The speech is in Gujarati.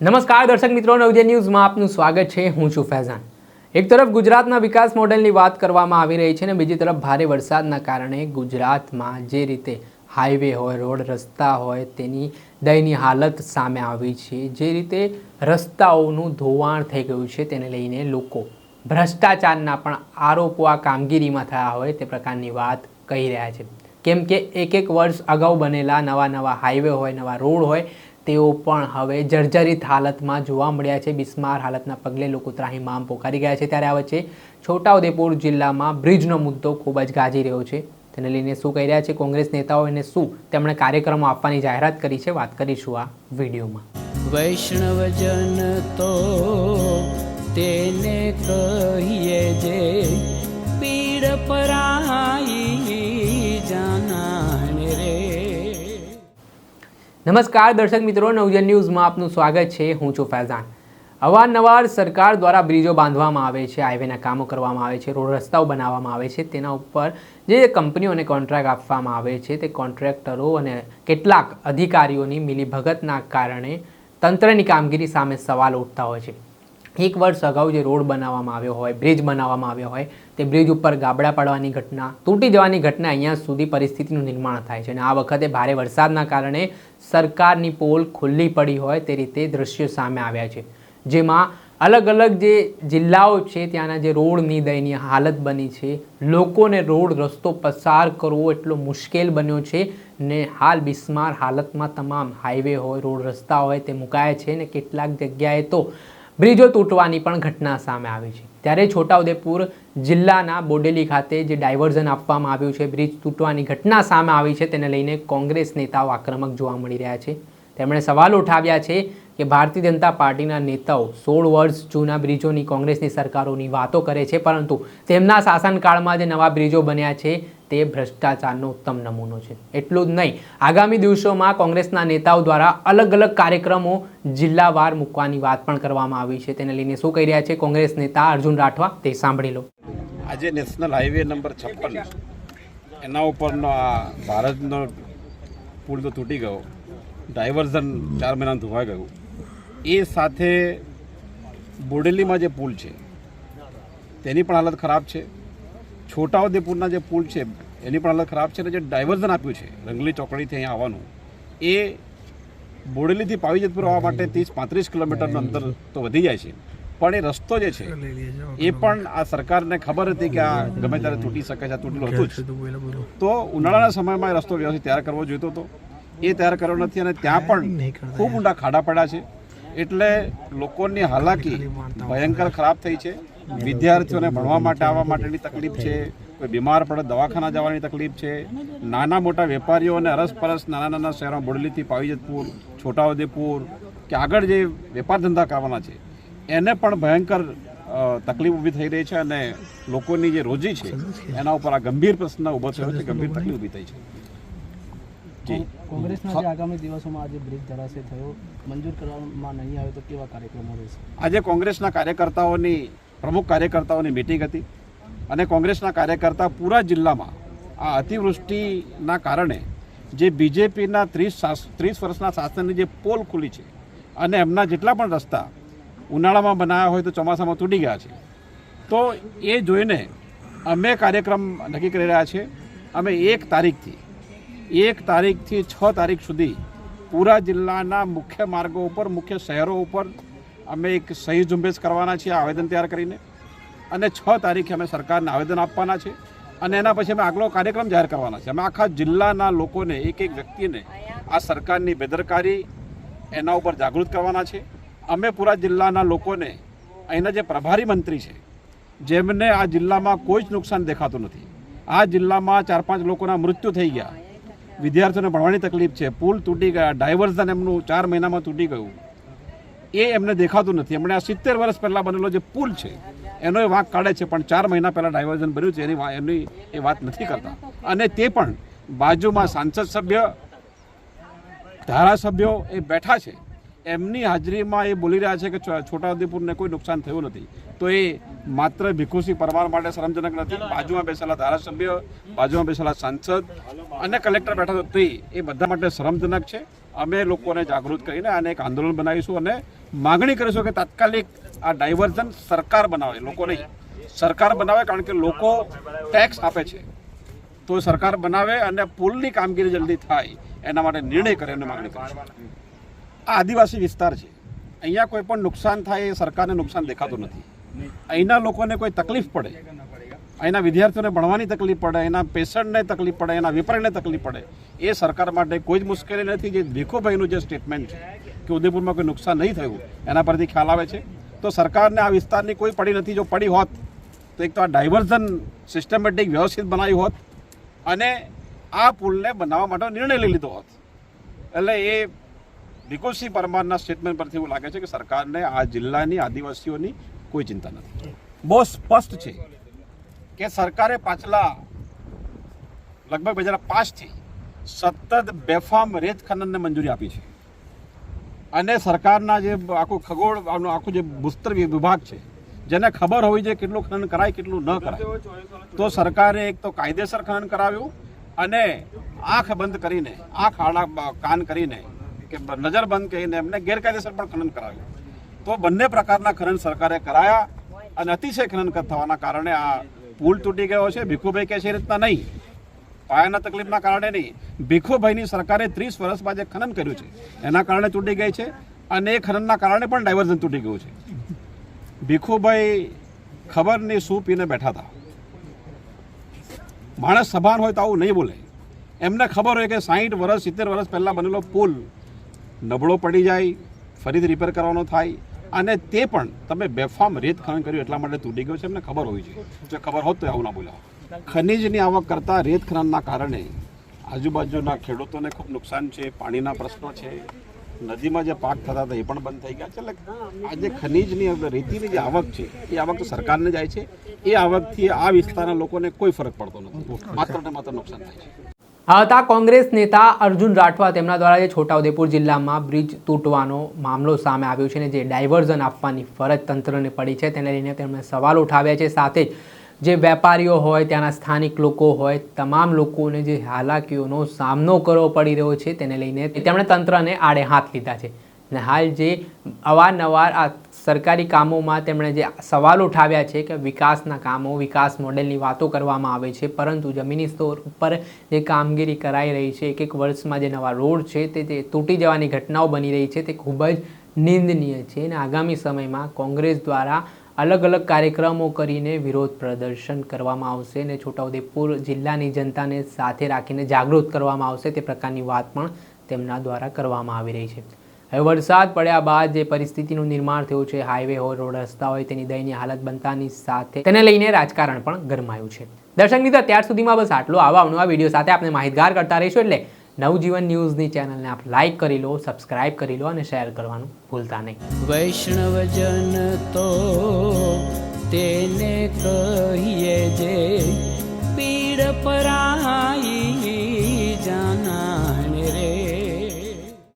નમસ્કાર દર્શક મિત્રો, નવજે ન્યૂઝમાં આપનું સ્વાગત છે. હું છું ફૈઝાન. એક તરફ ગુજરાતના વિકાસ મોડેલની વાત કરવામાં આવી રહી છે અને બીજી તરફ ભારે વરસાદના કારણે ગુજરાતમાં જે રીતે હાઈવે હોય રોડ રસ્તા હોય તેની દયનીય હાલત સામે આવી છે. જે રીતે રસ્તાઓનું ધોવાણ થઈ ગયું છે તેને લઈને લોકો ભ્રષ્ટાચારના પણ આરોપો આ કામગીરીમાં થયા હોય તે પ્રકારની વાત કહી રહ્યા છે. કેમ કે એક એક વર્ષ અગાઉ બનેલા નવા નવા હાઈવે હોય, નવા રોડ હોય તેઓ પણ હવે જર્જરિત હાલતમાં જોવા મળ્યા છે. બિસ્માર હાલતના પગલે લોકો ત્રાહીમામ પોકારી ગયા છે. ત્યારે આ વચ્ચે છોટાઉદેપુર જિલ્લામાં બ્રિજનો મુદ્દો ખૂબ જ ગાજી રહ્યો છે. તેને લઈને શું કહી રહ્યા છે કોંગ્રેસ નેતાઓને શું તેમણે કાર્યક્રમો આપવાની જાહેરાત કરી છે? વાત કરીશું આ વિડીયોમાં. વૈષ્ણવજન તો તેને કહીએ જે પીડ પરાઈ નમસ્કાર દર્શક મિત્રો, નવજન ન્યૂઝમાં આપનું સ્વાગત છે. હું છું ફૈઝાન. અવારનવાર સરકાર દ્વારા બ્રિજો બાંધવામાં આવે છે, હાઈવેના કામો કરવામાં આવે છે, રોડ રસ્તાઓ બનાવવામાં આવે છે. તેના ઉપર જે કંપનીઓને કોન્ટ્રાક્ટ આપવામાં આવે છે, તે કોન્ટ્રાક્ટરો અને કેટલાક અધિકારીઓની મિલીભગતના કારણે તંત્રની કામગીરી સામે સવાલ ઉઠતા હોય છે. એક વર્ષ અગાઉ જે રોડ બનાવવામાં આવ્યો હોય, બ્રિજ બનાવવામાં આવ્યો હોય, તે બ્રિજ ઉપર ગાબડા પડવાની ઘટના, તૂટી જવાની ઘટના અહીંયા સુધી પરિસ્થિતિનું નિર્માણ થાય છે અને આ વખતે ભારે વરસાદના કારણે સરકારની પોલ ખુલ્લી પડી હોય તે રીતે દ્રશ્યો સામે આવ્યા છે. જેમાં અલગ અલગ જે જિલ્લાઓ છે, ત્યાંના જે રોડની દયનીય હાલત બની છે, લોકોને રોડ રસ્તો પસાર કરવો એટલો મુશ્કેલ બન્યો છે ને હાલ બિસ્માર હાલતમાં તમામ હાઈવે હોય, રોડ રસ્તા હોય તે મુકાયા છે ને કેટલાક જગ્યાએ તો બ્રિજો તૂટવાની પણ ઘટના સામે આવી છે. ત્યારે છોટાઉદેપુર જિલ્લાના બોડેલી ખાતે જે ડાયવર્ઝન આપવામાં આવ્યું છે, બ્રિજ તૂટવાની ઘટના સામે આવી છે, તેને લઈને કોંગ્રેસ નેતાઓ આક્રમક જોવા મળી રહ્યા છે. તેમણે સવાલ ઉઠાવ્યા છે કે ભારતીય જનતા પાર્ટીના નેતાઓ સોળ વર્ષ જૂના બ્રિજોની કોંગ્રેસની સરકારોની વાતો કરે છે, પરંતુ તેમના શાસનકાળમાં જે નવા બ્રિજો બન્યા છે, તે ભ્રષ્ટાચારનો ઉત્તમ નમૂનો છે. એટલું જ નહીં, આગામી દિવસોમાં કોંગ્રેસના નેતાઓ દ્વારા અલગ અલગ કાર્યક્રમો જિલ્લાવાર મૂકવાની વાત પણ કરવામાં આવી છે. તેને લઈને શું કહી રહ્યા છે કોંગ્રેસ નેતા અર્જુન રાઠવા, તે સાંભળી લો. આજે નેશનલ હાઈવે નંબર છપ્પન, એના ઉપરનો આ ભારતનો પુલ તો તૂટી ગયો. ડાયવર્ઝન ચાર મહિના ધોવાઈ ગયું. એ સાથે બોડેલીમાં જે પુલ છે તેની પણ હાલત ખરાબ છે. છોટાઉદેપુરના જે પુલ છે એની પણ હાલત ખરાબ છે અને જે ડાયવર્ઝન આપ્યું છે રંગલી ચોકડીથી અહીંયા આવવાનું એ બોડેલીથી પાવીજતપુર આવવા માટે ત્રીસ પાંત્રીસ કિલોમીટરનું અંતર તો વધી જાય છે. પણ એ રસ્તો જે છે એ પણ આ સરકારને ખબર હતી કે આ ગમે ત્યારે તૂટી શકે છે આ તૂટેલું હતું જ. તો ઉનાળાના સમયમાં એ રસ્તો વ્યવસ્થિત તૈયાર કરવો જોઈતો હતો. એ તૈયાર કર્યો નથી અને ત્યાં પણ ખૂબ ઊંડા ખાડા પડ્યા છે. એટલે લોકોની હાલાકી ભયંકર ખરાબ થઈ છે. વિદ્યાર્થીઓને ભણવા માટે આવવા માટેની તકલીફ છે. કોઈ બીમાર પડે, દવાખાના જવાની તકલીફ છે. નાના મોટા વેપારીઓને અરસપરસ નાના નાના શહેરો બોડલીથી પાવીજતપુર, છોટાઉદેપુર કે આગળ જે વેપાર ધંધા કરવાના છે, એને પણ ભયંકર તકલીફ ઊભી થઈ રહી છે અને લોકોની જે રોજી છે, એના ઉપર આ ગંભીર પ્રશ્ન ઊભો થયો છે, ગંભીર તકલીફ ઊભી થઈ છે. કોંગ્રેસના જે આગામી દિવસોમાં આજે બ્રિજ ધરાશય થયો મંજૂર કરવામાં નહીં આવે તો કેવા કાર્યક્રમો રહેશે? આજે કોંગ્રેસના કાર્યકર્તાઓની પ્રમુખ કાર્યકર્તાઓની મિટિંગ હતી અને કોંગ્રેસના કાર્યકર્તા પૂરા જિલ્લામાં આ અતિવૃષ્ટિના કારણે જે બીજેપીના ત્રીસ ત્રીસ વર્ષના શાસનની જે પોલ ખુલી છે અને એમના જેટલા પણ રસ્તા ઉનાળામાં બનાવ્યા હોય તો ચોમાસામાં તૂટી ગયા છે તો એ જોઈને અમે કાર્યક્રમ નક્કી કરી રહ્યા છીએ. અમે એક તારીખથી એક તારીખથી છ તારીખ સુધી પૂરા જિલ્લાના મુખ્ય માર્ગો ઉપર, મુખ્ય શહેરો ઉપર અમે એક સહી ઝુંબેશ કરવાના છીએ, આવેદન તૈયાર કરીને. અને છ તારીખે અમે સરકારને આવેદન આપવાના છે. અને એના પછી અમે આગલો કાર્યક્રમ જાહેર કરવાના છે. અમે આખા જિલ્લાના લોકોને, એક એક વ્યક્તિને આ સરકારની બેદરકારી એના ઉપર જાગૃત કરવાના છે. અમે પૂરા જિલ્લાના લોકોને, અહીંના જે પ્રભારી મંત્રી છે, જેમને આ જિલ્લામાં કોઈ જ નુકસાન દેખાતું નથી. આ જિલ્લામાં ચાર પાંચ લોકોના મૃત્યુ થઈ ગયા. વિદ્યાર્થીઓને ભણવાની તકલીફ છે, પુલ તૂટી ગયા ડાયવર્ઝન એમનું ચાર મહિનામાં તૂટી ગયું. એ એમને દેખાતું નથી. એમણે આ સિત્તેર વર્ષ પહેલાં બનેલો જે પુલ છે, એનો એ વાંક કાઢે છે, પણ ચાર મહિના પહેલાં ડાયવર્ઝન બન્યું છે, એની એની એ વાત નથી કરતા. અને તે પણ બાજુમાં સાંસદ સભ્ય, ધારાસભ્યો એ બેઠા છે. એમની હાજરીમાં એ બોલી રહ્યા છે કે છોટાઉદેપુરને કોઈ નુકસાન થયું નથી. તો એ માત્ર ભીખુસિંહ પરમાર માટે શરમજનક નથી. બાજુમાં બેસેલા ધારાસભ્ય બાજુમાં બેસેલા સાંસદ અને કલેક્ટર બેઠા તે એ બધા માટે શરમજનક છે. અમે લોકોને જાગૃત કરીને આને એક આંદોલન બનાવીશું અને માગણી કરીશું કે તાત્કાલિક આ ડાયવર્ઝન સરકાર બનાવે લોકો નહીં સરકાર બનાવે કારણ કે લોકો ટેક્સ આપે છે. તો સરકાર બનાવે અને પુલની કામગીરી જલ્દી થાય એના માટે નિર્ણય કરે એમને માગણી કરીશું આદિવાસી વિસ્તાર છે. અહીંયા કોઈ પણ નુકસાન થાય એ સરકારને નુકસાન દેખાતું નથી. અહીંના લોકોને કોઈ તકલીફ પડે. અહીંના વિદ્યાર્થીઓને ભણવાની તકલીફ પડે, એના પેશન્ટને તકલીફ પડે, એના વેપારીને તકલીફ પડે. એ સરકાર માટે કોઈ જ મુશ્કેલી નથી જે ભીખુભાઈનું જે સ્ટેટમેન્ટ છે કે ઉદયપુરમાં કોઈ નુકસાન નહીં થયું, એના પરથી ખ્યાલ આવે છે. તો સરકારને આ વિસ્તારની કોઈ પડી નથી, જો પડી હોત, તો એક તો આ ડાયવર્ઝન સિસ્ટમેટિક વ્યવસ્થિત બનાવ્યું હોત અને આ પુલને બનાવવા માટે નિર્ણય લઈ લીધો હોત. એટલે એ ભીખુસિંહ પરમારના સ્ટેટમેન્ટ પરથી એવું લાગે છે કે સરકારને આ જિલ્લાની આદિવાસીઓની કોઈ ચિંતા નથી. બહુ સ્પષ્ટ છે કે સરકારે પાછલા લગભગ બે હજાર પાંચથી સતત બેફામ રેત ખનનને મંજૂરી આપી છે. અને સરકારના જે આખું ખગોળ આખું જે ભૂસ્તર વિભાગ છે, જેને ખબર હોવી જોઈએ કેટલું ખનન કરાય, કેટલું ન કરાય, તો સરકારે એક તો કાયદેસર ખનન કરાવ્યું અને આંખ બંધ કરીને, આંખ આડા, કાન કરીને કે નજર બંધ કરીને એમને ગેરકાયદેસર પણ ખનન કરાવ્યું. તો બંને પ્રકારના ખનન સરકારે કરાયા અને અતિશય ખનન થવાના કારણે આ પુલ તૂટી ગયો છે. ભીખુભાઈ કે છે રીતના નહીં. પાયાના તકલીફના કારણે નહીં. ભીખુભાઈની સરકારે ત્રીસ વર્ષ બાદ જે ખનન કર્યું છે. એના કારણે તૂટી ગઈ છે અને એ ખનનના કારણે પણ ડાયવર્ઝન તૂટી ગયું છે. ભીખુભાઈ ખબર નહીં શું પીને બેઠા હતા. માણસ સભાન હોય તો આવું નહીં બોલે. એમને ખબર હોય કે સાહીઠ વર્ષ, સિત્તેર વર્ષ પહેલાં બનેલો પુલ નબળો પડી જાય, ફરીથી રિપેર કરવાનો થાય, અને તે પણ તમે બેફામ રેત ખનન કર્યું એટલા માટે તૂટી ગયો છે, એમને ખબર હોવી જોઈએ. જો ખબર હોત તો આવું ના બોલ્યા. ખનીજની આવક કરતાં રેત ખનનના કારણે આજુબાજુના ખેડૂતોને ખૂબ નુકસાન છે, પાણીના પ્રશ્નો છે, નદીમાં જે પાક થતા હતા એ પણ બંધ થઈ ગયા છે. એટલે આ જે ખનીજની રેતીની જે આવક છે, એ આવક તો સરકારને જાય છે. એ આવકથી આ વિસ્તારના લોકોને કોઈ ફરક પડતો નથી. માત્ર ને માત્ર નુકસાન થાય છે. હતા કોંગ્રેસ નેતા અર્જુન રાઠવા તેમના દ્વારા જે છોટાઉદેપુર જિલ્લામાં બ્રિજ તૂટવાનો મામલો સામે આવ્યો છે અને જે ડાયવર્ઝન આપવાની ફરજ તંત્રને પડી છે. તેને લઈને તેમણે સવાલ ઉઠાવ્યા છે. સાથે જ વેપારીઓ હોય, ત્યાંના સ્થાનિક લોકો હોય, તમામ લોકોને જે હાલાકીઓનો સામનો કરવો પડી રહ્યો છે, તેને લઈને તેમણે તંત્રને આડે હાથ લીધા છે. અને હાલ જે અવારનવાર આ સરકારી કામોમાં તેમણે જે સવાલ ઉઠાવ્યા છે કે વિકાસના કામો, વિકાસ મોડેલની વાતો કરવામાં આવે છે, પરંતુ જમીની સ્તર ઉપર જે કામગીરી કરાઈ રહી છે એક એક વર્ષમાં જે નવા રોડ છે તે તે તૂટી જવાની ઘટનાઓ બની રહી છે તે ખૂબ જ નિંદનીય છે અને આગામી સમયમાં કોંગ્રેસ દ્વારા અલગ અલગ કાર્યક્રમો કરીને વિરોધ પ્રદર્શન કરવામાં આવશે અને છોટાઉદેપુર જિલ્લાની જનતાને સાથે રાખીને જાગૃત કરવામાં આવશે તે પ્રકારની વાત પણ તેમના દ્વારા કરવામાં આવી રહી છે. હવે વરસાદ પડ્યા બાદ જે પરિસ્થિતિનું નિર્માણ થયું છે હાઈવે હોય રોડ રસ્તા હોય તેની દયનીય હાલત બનતાની સાથે તેને લઈને રાજકારણ પણ ગરમાયું છે. દર્શક મિત્રો, ત્યાર સુધીમાં બસ આટલો. આવા અવનવા વીડિયો સાથે આપણે માહિતગાર કરતા રહીશું એટલે નવજીવન ન્યૂઝની ચેનલને આપ લાઈક કરી લો સબસ્ક્રાઇબ કરી લો અને શેર કરવાનું ભૂલતા નહીં. વૈષ્ણવજન તો તેને કહીએ જે પીડ પરાઈ